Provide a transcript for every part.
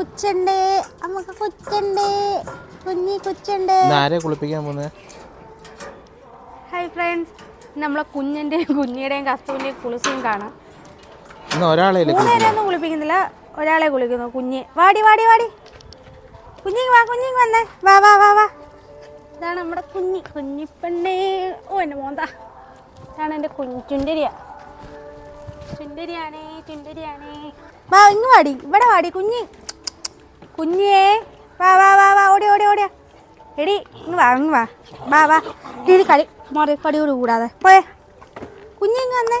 കുച്ചുണ്ട്. നമുക്ക് കുച്ചുണ്ട്. കുഞ്ഞി കുച്ചുണ്ട്. ആരെ കുളിപ്പിക്കാൻ പോകുന്നത് ഹായ് ഫ്രണ്ട്സ് നമ്മളെ കുഞ്ഞിന്റെയും കുഞ്ഞിയുടെയും കസ്തൂരിന്റെയും കുളിസും കാണാം. ഇന്ന് ഒരാളെ മൂന്നുപേരെ ഒന്നും കുളിപ്പിക്കുന്നില്ല. ഒരാളെ കുളിക്കുന്നു. കുഞ്ഞ്. വാടി വാടി വാടി. കുഞ്ഞിങ് വാ കുഞ്ഞിങ് വന്നേ. വാ വാ വാ വാ. ഇതാണ് നമ്മുടെ കുഞ്ഞി കുഞ്ഞിപ്പെണ്ണേ. ഓ എന്റെ മോന്താ. ഇതാണ് എന്റെ കുഞ്ഞ് ചുണ്ടരിയ. ചുണ്ടരിയാണേ ചുണ്ടരിയാണേ. വാ ഇങ്ങ് വാടി. ഇവിടെ വാടി കുഞ്ഞി. കുഞ്ഞേ വാ വാ വാ വാ ഓടി ഓടി ഓടിയാ എടി ഇങ്ങ് വാ ഇങ്ങ് വാ. വാ വാ. ഇടി കളി. മാറി കടിയോട് കൂടാതെ. പോയേ. കുഞ്ഞിങ്ങ് വന്നേ.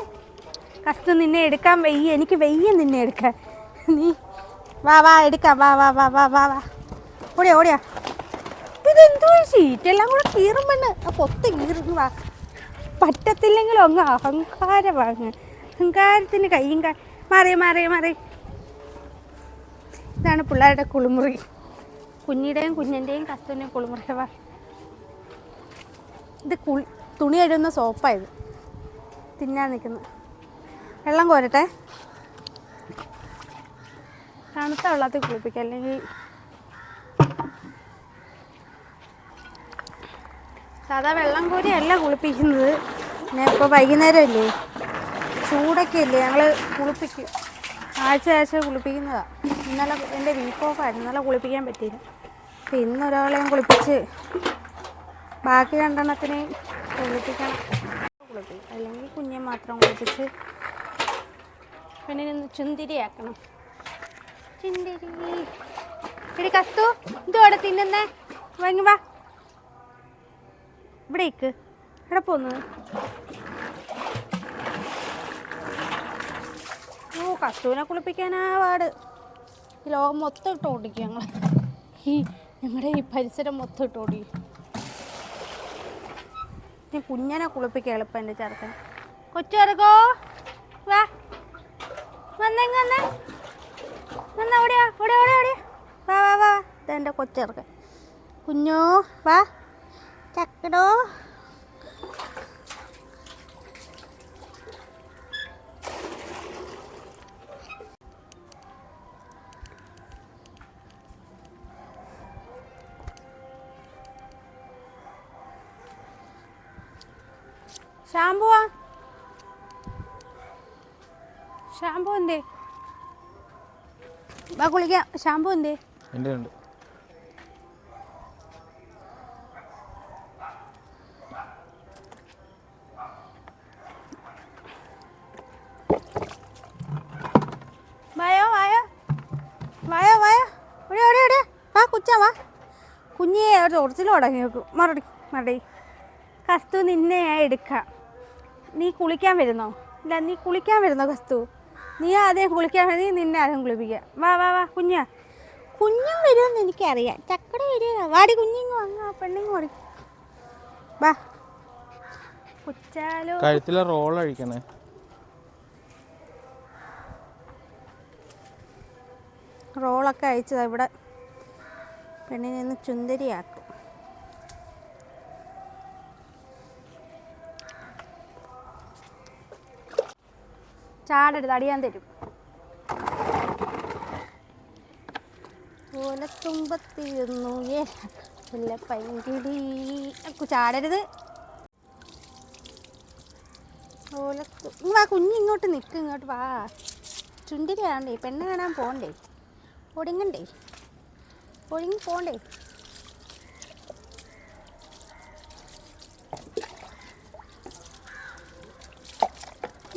കഷ്ടം നിന്നെ എടുക്കാൻ വയ്യ. എനിക്ക് വയ്യ നിന്നെ എടുക്കാൻ. നീ വാ വാ എടുക്കാം. വാ വാ വാ വാ വാ വാ. ഓടിയാ ഓടിയാ. ഇതെന്തോ ഷീറ്റെല്ലാം കൂടെ കീറും പെണ്ണ് ആ പൊത്ത് കീറുന്നു വാ. പറ്റത്തില്ലെങ്കിലും അങ്ങ് അഹങ്കാരമാണ് അഹങ്കാരത്തിന് കയ്യും കാ മാറി മാറി മാറി. ഇതാണ് പിള്ളേരുടെ കുളിമുറി. കുഞ്ഞിയുടെയും കുഞ്ഞിന്റെയും കസ്തൂരിന്റെയും കുളിമുറി ഇത് കുളി തുണി കഴുകുന്ന സോപ്പായത് തിന്നാൻ നിൽക്കുന്നത്. വെള്ളം കോരട്ടെ. തണുത്ത വെള്ളത്തിൽ കുളിപ്പിക്കാം. അല്ലെങ്കിൽ സാധാ വെള്ളം കോരിയല്ല കുളിപ്പിക്കുന്നത്. പിന്നെ ഇപ്പോൾ വൈകുന്നേരം അല്ലേ ചൂടൊക്കെ അല്ലേ ഞങ്ങൾ കുളിപ്പിക്കും ആഴ്ച ആഴ്ച കുളിപ്പിക്കുന്നതാണ് ഇന്നലെ എന്റെ വീക്ക് ഓഫായിരുന്നു ഇന്നലെ കുളിപ്പിക്കാൻ പറ്റിയില്ല. അപ്പം ഇന്നൊരാളെയും കുളിപ്പിച്ച് ബാക്കി രണ്ടെണ്ണത്തിനെയും കുളിപ്പിക്കണം. കുളിപ്പിക്കും അല്ലെങ്കിൽ കുഞ്ഞെ മാത്രം കുളിപ്പിച്ച് പിന്നെ ചുന്തിരിയാക്കണം. ചുന്തിരി. എടി കസ്തു ഇതോടെ തിന്നുന്നേ? വാങ്ങി വാ. ഇവിടെ ഇക്ക് എവിടെ പോന്നു? ഓ കസ്തുവിനെ കുളിപ്പിക്കാനാ പാട്. ഈ ലോകം മൊത്തം ഇട്ട് ഓടിക്കും ഞങ്ങൾ ഈ ഞങ്ങളുടെ ഈ പരിസരം മൊത്തം ഇട്ട് ഓടിക്കും ഈ കുഞ്ഞനെ കുളിപ്പിക്കാൻ എളുപ്പം എന്റെ ചെറുക്കൻ കൊച്ചിറക്കോ വാ. വന്നെങ്ങ വന്നേ. വന്ന ഓടിയാ ഓടിയാ ഓടിയാ വാ വാ വാ ഇതെന്റെ കൊച്ചിറക്കൻ കുഞ്ഞോ വാ. ചക്കടോ. ഷാമ്പുവാ ഷാമ്പു എന്തേ? വാ കുളിക്കാം. ഷാമ്പു എന്തേ? എന്റെ ഉണ്ട്. വായോ വായോ. വായോ വായോ. ഓടി ഓടി ഓടി. വാ കുച്ചാ വാ. കുഞ്ഞെ ഒരു ചൊറിച്ചിൽ തുടങ്ങി നോക്കും മറുപടി മറുപടി. കസ്തു നിന്നെ ഞാൻ എടുക്കാം. നീ കുളിക്കാൻ വരുന്നോ? ഇല്ല നീ കുളിക്കാൻ വരുന്നോ കസ്തു നീ ആദ്യം കുളിക്കാൻ വരുന്ന നീ നിന്നെ ആദ്യം കുളിപ്പിക്കാം. വാ വാ വാ കുഞ്ഞ. കുഞ്ഞും വരുമെന്ന് എനിക്കറിയാം. ചക്കട വരിക വാടി കുഞ്ഞിങ്ങ് വന്ന പെണ്ണിങ്ങ് ഓടി. വാ. കുച്ചാലോ. കഴുത്തിലെ റോൾ അഴിക്കണേ. റോളൊക്കെ അയച്ചതാ ഇവിടെ. പെണ്ണിനെ ഒന്ന് ചുന്ദരിയാക്കും ചാടെടുത്ത് അടിയാൻ തരും. ഓലത്തുമ്പത്തിരുന്നു ഏ വല്ല പൈങ്കിടി. അക്കു ചാടരുത്. ഓലത്തു ഇങ്ങ് വാ കുഞ്ഞിങ്ങോട്ട് നിൽക്ക് ഇങ്ങോട്ട് വാ. ചുണ്ടിരി കാണണ്ടേ പെണ്ണ് കാണാൻ പോണ്ടേ? ഒടുങ്ങണ്ടേ? ഒടുങ്ങി പോണ്ടേ?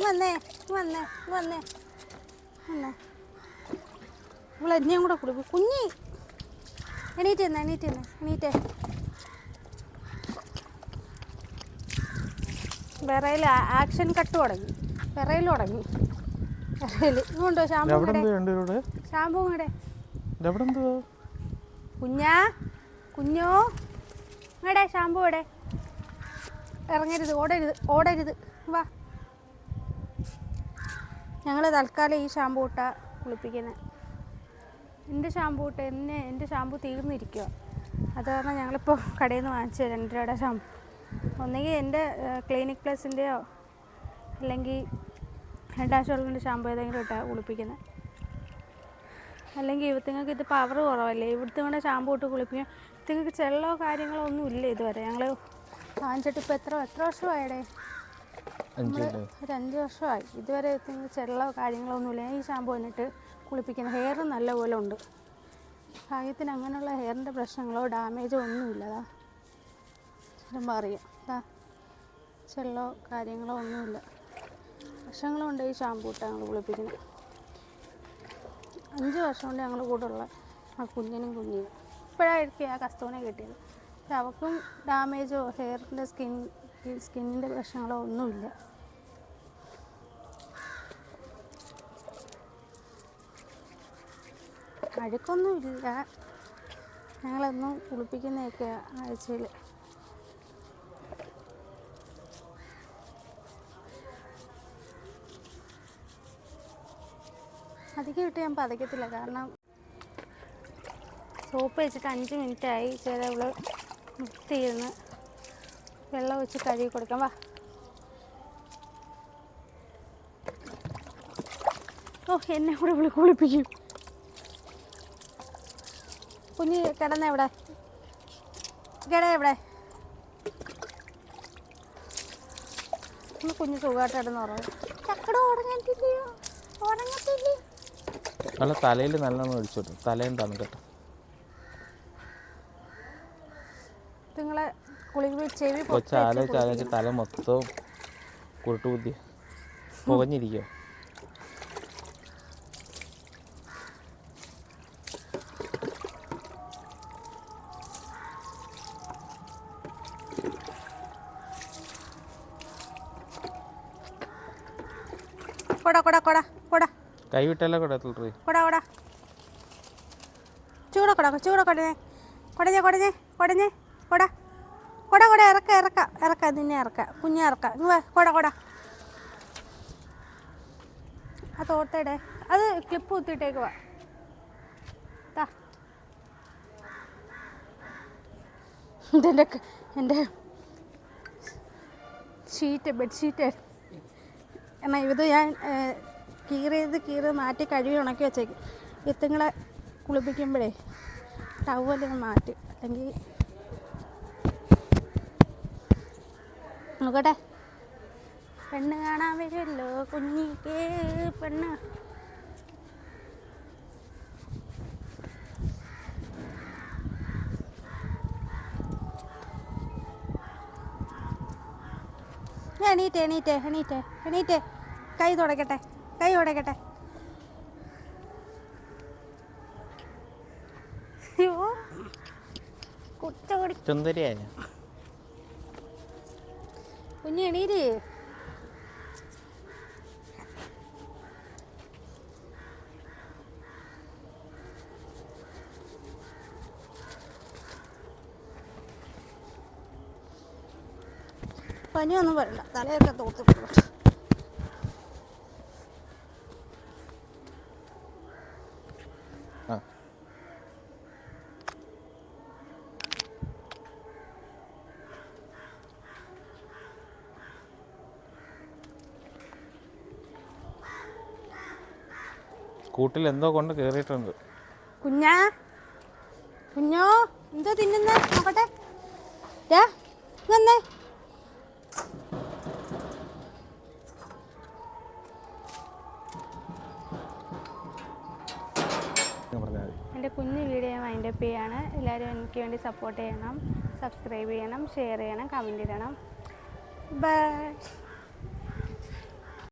വന്നേ വന്നേ വന്നേ. വന്നേ. നമ്മൾ എന്നെയും കൂടെ കുളിക്കും കുഞ്ഞി എണീറ്റ് തന്നെ എണീറ്റ് തന്നെ എണീറ്റേ. വിറയിൽ ആക്ഷൻ കട്ട് തുടങ്ങി. വിറയിൽ തുടങ്ങി. വിറയിൽ ഇങ്ങോട്ടോ ഷാമ്പൂ രണ്ടുപേരുടെ ഷാമ്പൂ ഇങ്ങടെ കുഞ്ഞാ കുഞ്ഞോ. ഇങ്ങടെ ഷാമ്പൂ ഇവിടെ. ഇറങ്ങരുത് ഓടരുത് ഓടരുത്. വാ. ഞങ്ങൾ തൽക്കാലം ഈ ഷാമ്പൂ ഇട്ടാ കുളിപ്പിക്കുന്നത് എന്റെ ഷാമ്പൂ ഇട്ട് എന്നെ എന്റെ ഷാമ്പൂ തീർന്നിരിക്കുക അത് കാരണം ഞങ്ങളിപ്പോൾ കടയിൽ നിന്ന് വാങ്ങിച്ച രണ്ട് രൂപയുടെ ഷാമ്പൂ ഒന്നുകിൽ എന്റെ ക്ലിനിക് പ്ലസിന്റെയോ അല്ലെങ്കിൽ ഹെഡ് ആൻഡ് ഷോൾഡറിന്റെ ഏതെങ്കിലും ഇട്ടാണ് കുളിപ്പിക്കുന്നത് അല്ലെങ്കിൽ ഇവത്തിങ്ങൾക്ക് ഇത് പവർ കുറവല്ലേ? ഇവിടുത്തെ കൂടെ ഷാമ്പു ഇട്ട് കുളിപ്പിക്കും. ഇത്തിങ്ങൾക്ക് ചെള്ളോ കാര്യങ്ങളോ ഒന്നും ഇല്ല ഇതുവരെ. ഞങ്ങൾ വാങ്ങിച്ചിട്ട് ഇപ്പോൾ എത്ര എത്ര വർഷമായിടേ ഒരു അഞ്ച് വർഷമായി. ഇതുവരെ ചെള്ളോ കാര്യങ്ങളോ ഒന്നുമില്ല ഈ ഷാമ്പു എന്നിട്ട് കുളിപ്പിക്കുന്ന ഹെയർ നല്ലപോലെ ഉണ്ട്. ഭാഗ്യത്തിന് അങ്ങനെയുള്ള ഹെയറിന്റെ പ്രശ്നങ്ങളോ ഡാമേജോ ഒന്നുമില്ലതാ ചിലപ്പോൾ അറിയാം അതാ ചെള്ളോ കാര്യങ്ങളോ ഒന്നുമില്ല വർഷങ്ങളുണ്ട് ഈ ഷാമ്പൂ ഇട്ട് ഞങ്ങൾ കുളിപ്പിക്കുന്നത് അഞ്ച് വർഷം കൊണ്ട് ഞങ്ങൾ കൂടെ ഉള്ള ആ കുഞ്ഞിനും കുഞ്ഞിനും. ഇപ്പോഴായിരിക്കും ആ കസ്തൂനെ കിട്ടിയത്. പക്ഷെ അവൾക്കും ഡാമേജോ ഹെയറിന്റെ സ്കിൻ സ്കിന്നിന്റെ പ്രശ്നങ്ങളോ ഒന്നുമില്ല. അഴുക്കൊന്നുമില്ല. ഞങ്ങളെന്നും കുളിപ്പിക്കുന്നതൊക്കെ ആഴ്ചയിൽ അധികം ഇട്ട് ഞാൻ പതയ്ക്കത്തില്ല. കാരണം സോപ്പ് വെച്ചിട്ട് അഞ്ച് മിനിറ്റായി. ചില അവൾ വൃത്തിയിരുന്ന് വെള്ളം ഒഴിച്ച് കഴുകി കൊടുക്കാം വാ. ഓ എന്നെ കൂടെ വിളി കുളിപ്പിക്കും. കുഞ്ഞ് കിടന്ന എവിടെ കിട എവിടെ കുഞ്ഞ് സുഖമായിട്ട് കിടന്ന് ഉറങ്ങും. ചക്കട തലയിൽ നല്ലോണം ഒഴിച്ചോട്ടു. തലയും തണുക്കട്ടെ. നിങ്ങളെ കുളിക്ക് ചെവി ആലോചിച്ച് ആലോചിച്ച് തല മൊത്തം കുരുട്ട് ബുദ്ധി പുകഞ്ഞിരിക്കുക കൊട കൊട കൊട കൊട. കൈ വിട്ടല്ലേ കൂടെ തുള്ളി കൊട കൊട. ചൂട കൊട ചൂട കൊടഞ്ഞേ കൊടഞ്ഞേ കൊടഞ്ഞേ കൊടഞ്ഞേ. കൊട. കൊട കൊട ഇറക്ക ഇറക്ക ഇറക്ക നിന്നെ ഇറക്ക കുഞ്ഞെ ഇറക്ക. കൊട കൊട. ആ തോർത്തേടെ അത് ക്ലിപ്പ് കുത്തിയിട്ടേക്ക് വാ. ഇതെന്റെ എന്റെ ഷീറ്റ് ബെഡ്ഷീറ്റ് എന്നാൽ ഇത് ഞാൻ കീറിയത് കീറി മാറ്റി കഴുകി ഉണക്കി വെച്ചേക്കും. ഇത്തുങ്ങളെ കുളിപ്പിക്കുമ്പോഴേ ടവലൊന്ന് മാറ്റി. അല്ലെങ്കിൽ നോക്കട്ടെ പെണ്ണ് കാണാൻ വരുമല്ലോ കുഞ്ഞിക്ക് പെണ്ണ്. എണീറ്റ് എണീറ്റ് എണീറ്റ് എണീറ്റ്. കൈ തുടക്കട്ടെ കൈ തുടക്കട്ടെ അയ്യോ. കുടി ചുന്തരിയായ കുഞ്ഞ് എണീര്. പനിയൊന്നും വരണ്ട. തലയൊക്കെ തോർത്തിട്ടുള്ളൂ കൂട്ടിൽ എന്തോ കൊണ്ട് കേറിയിട്ടുണ്ട്. കുഞ്ഞാ? കുഞ്ഞോ എന്തോ തിന്നുന്നേ? നോക്കട്ടെ. വന്നേ. എന്റെ കുഞ്ഞു വീഡിയോ മൈൻഡ് അപ്പ് ചെയ്യാണ്. എല്ലാവരും എനിക്ക് വേണ്ടി സപ്പോർട്ട് ചെയ്യണം സബ്സ്ക്രൈബ് ചെയ്യണം ഷെയർ ചെയ്യണം കമന്റ് ഇടണം. ബൈ.